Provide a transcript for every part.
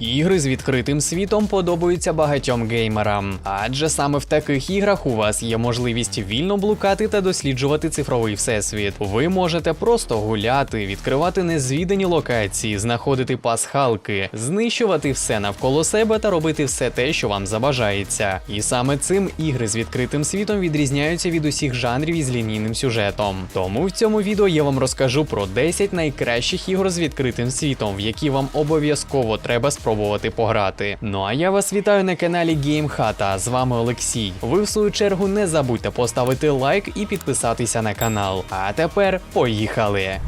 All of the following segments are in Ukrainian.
Ігри з відкритим світом подобаються багатьом геймерам, адже саме в таких іграх у вас є можливість вільно блукати та досліджувати цифровий всесвіт. Ви можете просто гуляти, відкривати незвідані локації, знаходити пасхалки, знищувати все навколо себе та робити все те, що вам забажається. І саме цим ігри з відкритим світом відрізняються від усіх жанрів із лінійним сюжетом. Тому в цьому відео я вам розкажу про 10 найкращих ігор з відкритим світом, в які вам обов'язково треба спробувати пограти. Ну а я вас вітаю на каналі GameHata, з вами Олексій. Ви в свою чергу не забудьте поставити лайк і підписатися на канал. А тепер поїхали!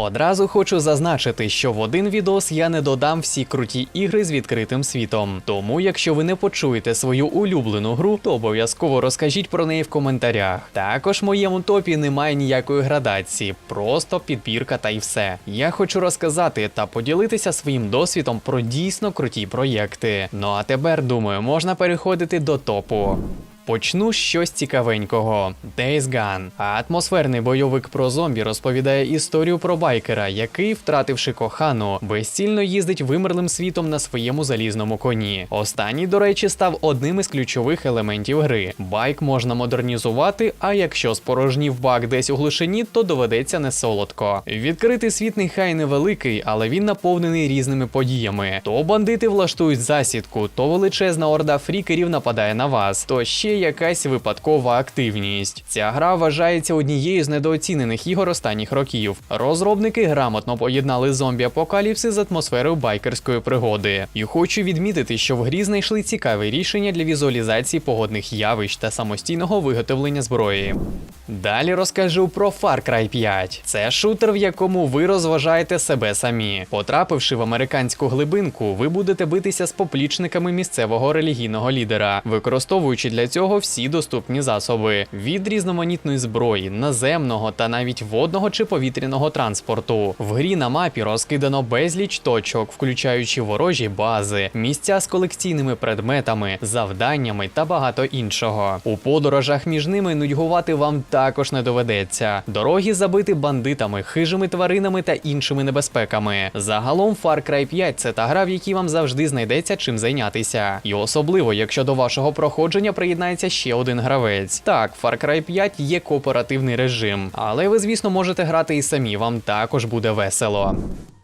Одразу хочу зазначити, що в один відос я не додам всі круті ігри з відкритим світом. Тому, якщо ви не почуєте свою улюблену гру, то обов'язково розкажіть про неї в коментарях. Також в моєму топі немає ніякої градації, просто підбірка та й все. Я хочу розказати та поділитися своїм досвідом про дійсно круті проєкти. Ну а тепер думаю, можна переходити до топу. Почну щось цікавенького. Days Gone. Атмосферний бойовик про зомбі розповідає історію про байкера, який, втративши кохану, безцільно їздить вимерлим світом на своєму залізному коні. Останній, до речі, став одним із ключових елементів гри. Байк можна модернізувати, а якщо спорожнів бак десь у глушині, то доведеться не солодко. Відкритий світ нехай невеликий, але він наповнений різними подіями. То бандити влаштують засідку, то величезна орда фрікерів нападає на вас, то ще якась випадкова активність. Ця гра вважається однією з недооцінених ігор останніх років. Розробники грамотно поєднали зомбі-апокаліпси з атмосферою байкерської пригоди. І хочу відмітити, що в грі знайшли цікаве рішення для візуалізації погодних явищ та самостійного виготовлення зброї. Далі розкажу про Far Cry 5. Це шутер, в якому ви розважаєте себе самі. Потрапивши в американську глибинку, ви будете битися з поплічниками місцевого релігійного лідера, використовуючи для цього всі доступні засоби від різноманітної зброї, наземного та навіть водного чи повітряного транспорту. В грі на мапі розкидано безліч точок, включаючи ворожі бази, місця з колекційними предметами, завданнями та багато іншого. У подорожах між ними нудьгувати вам також не доведеться. Дороги забиті бандитами, хижими тваринами та іншими небезпеками. Загалом Far Cry 5 це та гра, в якій вам завжди знайдеться чим зайнятися. І особливо, якщо до вашого проходження приєднається ще один гравець. Так, Far Cry 5 є кооперативний режим, але ви, звісно, можете грати і самі, вам також буде весело.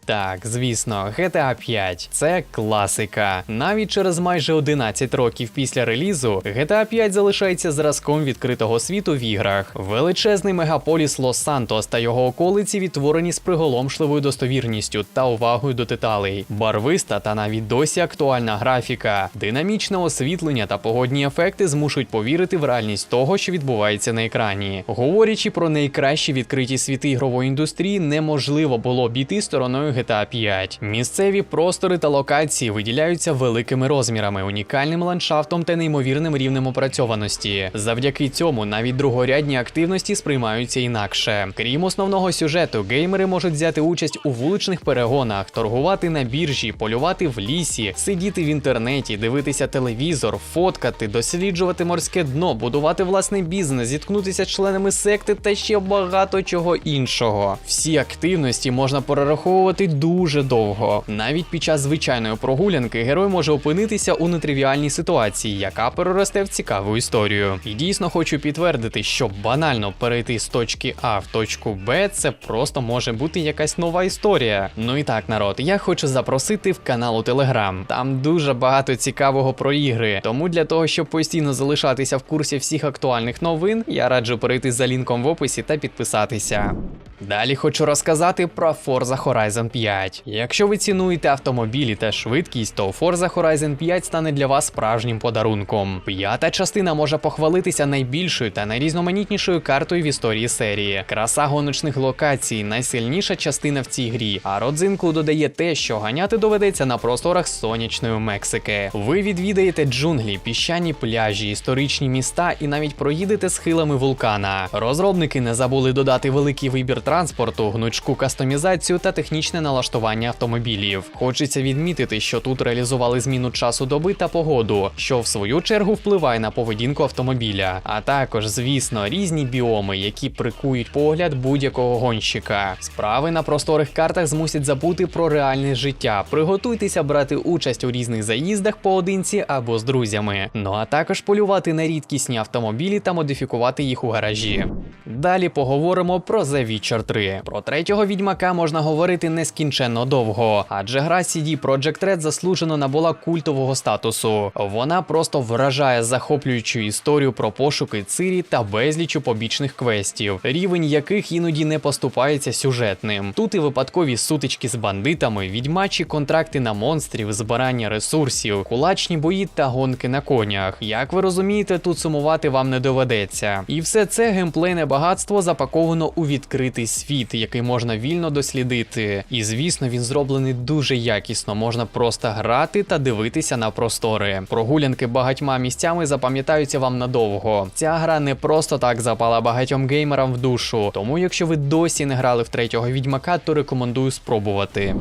Так, звісно, GTA 5 це класика. Навіть через майже 11 років після релізу GTA 5 залишається зразком відкритого світу в іграх. Величезний мегаполіс Лос-Сантос та його околиці відтворені з приголомшливою достовірністю та увагою до деталей. Барвиста та навіть досі актуальна графіка, динамічне освітлення та погодні ефекти змушують повірити в реальність того, що відбувається на екрані. Говорячи про найкращі відкриті світи ігрової індустрії, неможливо було обійти стороною GTA 5. Місцеві простори та локації виділяються великими розмірами, унікальним ландшафтом та неймовірним рівнем опрацьованості. Завдяки цьому навіть другорядні активності сприймаються інакше. Крім основного сюжету, геймери можуть взяти участь у вуличних перегонах, торгувати на біржі, полювати в лісі, сидіти в інтернеті, дивитися телевізор, фоткати, досліджувати морське дно, будувати власний бізнес, зіткнутися з членами секти та ще багато чого іншого. Всі активності можна перераховувати дуже довго. Навіть під час звичайної прогулянки герой може опинитися у нетривіальній ситуації, яка переросте в цікаву історію. І дійсно хочу підтвердити, що банально перейти з точки А в точку Б це просто може бути якась нова історія. Ну і так, народ, я хочу запросити в канал у Телеграм. Там дуже багато цікавого про ігри. Тому для того, щоб постійно залишатися в курсі всіх актуальних новин, я раджу перейти за лінком в описі та підписатися. Далі хочу розказати про Forza Horizon 5. Якщо ви цінуєте автомобілі та швидкість, то Forza Horizon 5 стане для вас справжнім подарунком. П'ята частина може похвалитися найбільшою та найрізноманітнішою картою в історії серії. Краса гоночних локацій найсильніша частина в цій грі. А родзинку додає те, що ганяти доведеться на просторах сонячної Мексики. Ви відвідаєте джунглі, піщані пляжі, історичні міста і навіть проїдете схилами вулкана. Розробники не забули додати великий вибір транспорту, гнучку кастомізацію та технічне налаштування автомобілів. Хочеться відмітити, що тут реалізували зміну часу доби та погоду, що в свою чергу впливає на поведінку автомобіля, а також, звісно, різні біоми, які прикують погляд будь-якого гонщика. Справи на просторих картах змусять забути про реальне життя. Приготуйтеся брати участь у різних заїздах поодинці або з друзями. Ну а також полювати на рідкісні автомобілі та модифікувати їх у гаражі. Далі поговоримо про The Witcher 3. Про третього відьмака можна говорити нескінченно довго, адже гра CD Projekt Red заслужено набула культового статусу. Вона просто вражає захоплюючу історію про пошуки Цирі та безлічу побічних квестів, рівень яких іноді не поступається сюжетним. Тут і випадкові сутички з бандитами, відьмачі контракти на монстрів, збирання ресурсів, кулачні бої та гонки на конях. Як ви розумієте, тут сумувати вам не доведеться. І все це геймплейне багатство запаковано у відкритий світ, який можна вільно дослідити. І звісно, він зроблений дуже якісно. Можна просто грати та дивитися на простори. Прогулянки багатьма місцями запам'ятаються вам надовго. Ця гра не просто так запала багатьом геймерам в душу. Тому, якщо ви досі не грали в третього відьмака, то рекомендую спробувати.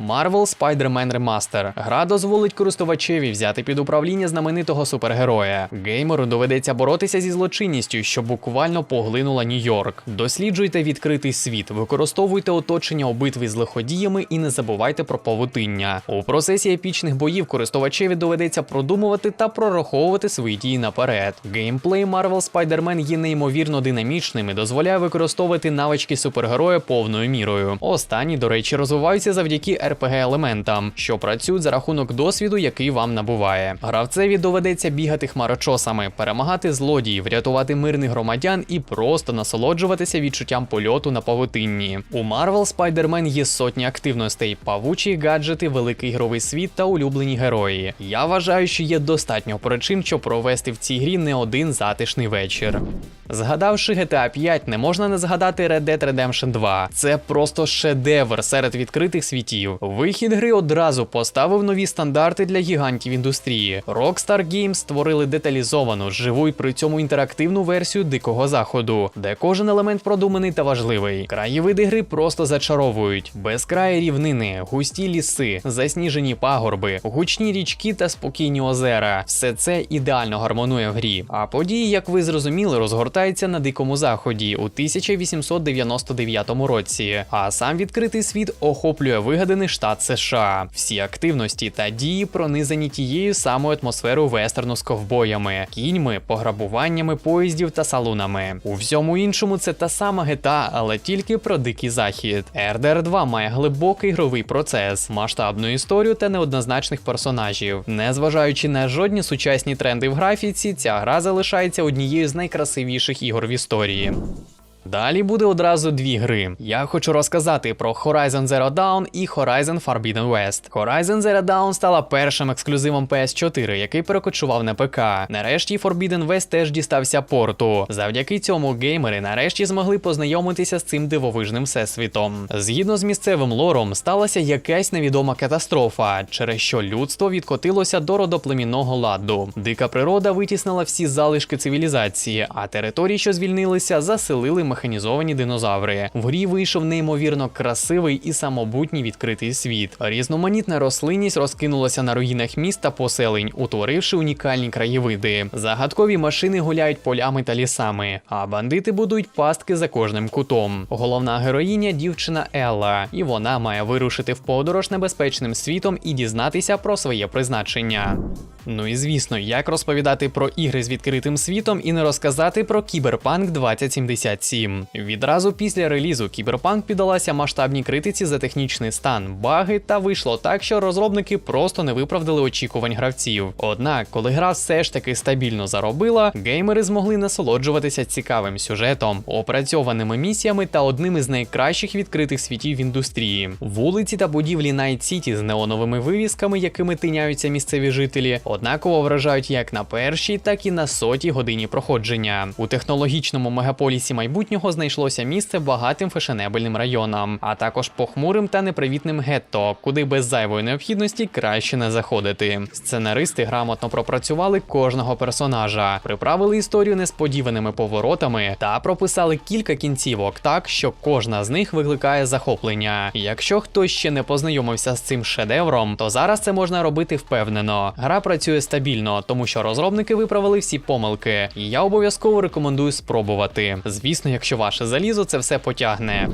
Marvel Spider-Man Remaster. Гра дозволить користувачеві взяти під управління знаменитого супергероя. Геймеру доведеться боротися зі злочинністю, що буквально поглинула Нью-Йорк. Досліджуйте відкритий світ, використовуйте оточення у битві з лиходіями і не забувайте про павутиння. У процесі епічних боїв користувачеві доведеться продумувати та прораховувати свої дії наперед. Геймплей Marvel Spider-Man є неймовірно динамічним і дозволяє використовувати навички супергероя повною мірою. Останні, до речі, розвиваються завдяки RPG-елементам, що працюють за рахунок досвіду, який вам набуває. Гравцеві доведеться бігати хмарочосами, перемагати злодіїв, рятувати мирних громадян і просто насолоджуватися відчуттям польоту на павутинні. У Marvel Spider-Man є сотні активностей, павучі гаджети, великий ігровий світ та улюблені герої. Я вважаю, що є достатньо причин, щоб провести в цій грі не один затишний вечір. Згадавши GTA 5, не можна не згадати Red Dead Redemption 2. Це просто шедевр серед відкритих світів. Вихід гри одразу поставив нові стандарти для гігантів індустрії. Rockstar Games створили деталізовану, живу і при цьому інтерактивну версію дикого заходу, де кожен елемент продуманий та важливий. Краєвиди гри просто зачаровують: безкраї рівнини, густі ліси, засніжені пагорби, гучні річки та спокійні озера. Все це ідеально гармонує в грі. А події, як ви зрозуміли, розгортаються на дикому заході у 1899 році. А сам відкритий світ охоплює вигаданий штат США. Всі активності та дії пронизані тією самою атмосферою вестерну з ковбоями, кіньми, пограбуваннями поїздів та салунами. У всьому іншому це та сама гета, але тільки про дикий захід. RDR 2 має глибокий ігровий процес, масштабну історію та неоднозначних персонажів. Незважаючи на жодні сучасні тренди в графіці, ця гра залишається однією з найкрасивіших ігор в історії. Далі буде одразу дві гри. Я хочу розказати про Horizon Zero Dawn і Horizon Forbidden West. Horizon Zero Dawn стала першим ексклюзивом PS4, який перекочував на ПК. Нарешті Forbidden West теж дістався порту. Завдяки цьому геймери нарешті змогли познайомитися з цим дивовижним всесвітом. Згідно з місцевим лором, сталася якась невідома катастрофа, через що людство відкотилося до родоплемінного ладу. Дика природа витіснила всі залишки цивілізації, а території, що звільнилися, заселили механізовані динозаври. В грі вийшов неймовірно красивий і самобутній відкритий світ. Різноманітна рослинність розкинулася на руїнах міст та поселень, утворивши унікальні краєвиди. Загадкові машини гуляють полями та лісами, а бандити будують пастки за кожним кутом. Головна героїня дівчина Елла, і вона має вирушити в подорож небезпечним світом і дізнатися про своє призначення. Ну і звісно, як розповідати про ігри з відкритим світом і не розказати про Кіберпанк 2077. Відразу після релізу Кіберпанк піддалася масштабній критиці за технічний стан, баги, та вийшло так, що розробники просто не виправдали очікувань гравців. Однак, коли гра все ж таки стабільно заробила, геймери змогли насолоджуватися цікавим сюжетом, опрацьованими місіями та одним із найкращих відкритих світів в індустрії. Вулиці та будівлі Найт Сіті з неоновими вивісками, якими тиняються місцеві жителі однаково вражають як на першій, так і на сотій годині проходження. У технологічному мегаполісі майбутнього знайшлося місце багатим фешенебельним районам, а також похмурим та непривітним гетто, куди без зайвої необхідності краще не заходити. Сценаристи грамотно пропрацювали кожного персонажа, приправили історію несподіваними поворотами та прописали кілька кінцівок так, що кожна з них викликає захоплення. Якщо хтось ще не познайомився з цим шедевром, то зараз це можна робити впевнено. Гра працює стабільно, тому що розробники виправили всі помилки, і я обов'язково рекомендую спробувати. Звісно, якщо ваше залізо це все потягне.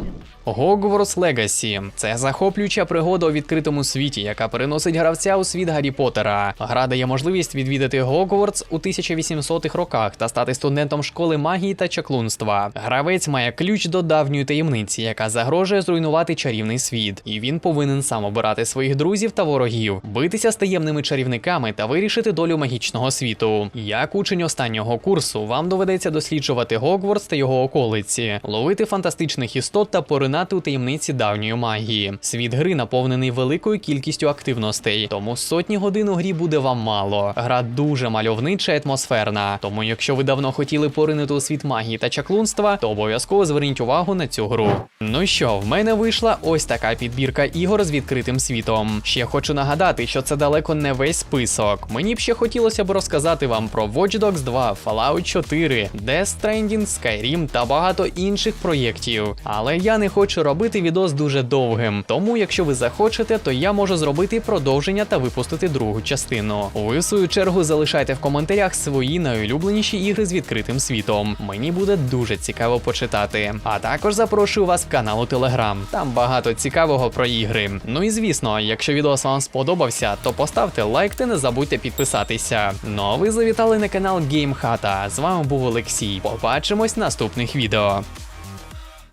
Hogwarts Legacy – це захоплююча пригода у відкритому світі, яка переносить гравця у світ Гаррі Поттера. Гра дає можливість відвідати Гогвартс у 1800-х роках та стати студентом школи магії та чаклунства. Гравець має ключ до давньої таємниці, яка загрожує зруйнувати чарівний світ, і він повинен сам обирати своїх друзів та ворогів, битися з таємними чарівниками та вирішити долю магічного світу. Як учень останнього курсу, вам доведеться досліджувати Гогвартс та його околиці, ловити фантастичних істот та поринати у таємниці давньої магії. Світ гри наповнений великою кількістю активностей, тому сотні годин у грі буде вам мало. Гра дуже мальовнича і атмосферна. Тому, якщо ви давно хотіли поринути у світ магії та чаклунства, то обов'язково зверніть увагу на цю гру. Ну що, в мене вийшла ось така підбірка ігор з відкритим світом. Ще хочу нагадати, що це далеко не весь список. Мені б ще хотілося б розказати вам про Watch Dogs 2, Fallout 4, Death Stranding, Skyrim та багато інших проєктів. Але я не хочу робити відос дуже довгим. Тому, якщо ви захочете, то я можу зробити продовження та випустити другу частину. Ви в свою чергу залишайте в коментарях свої найулюбленіші ігри з відкритим світом. Мені буде дуже цікаво почитати. А також запрошую вас в канал у Телеграм. Там багато цікавого про ігри. Ну і звісно, якщо відос вам сподобався, то поставте лайк та не забудьте підписатися. Ну а ви завітали на канал GameHata. З вами був Олексій. Побачимось в наступних відео.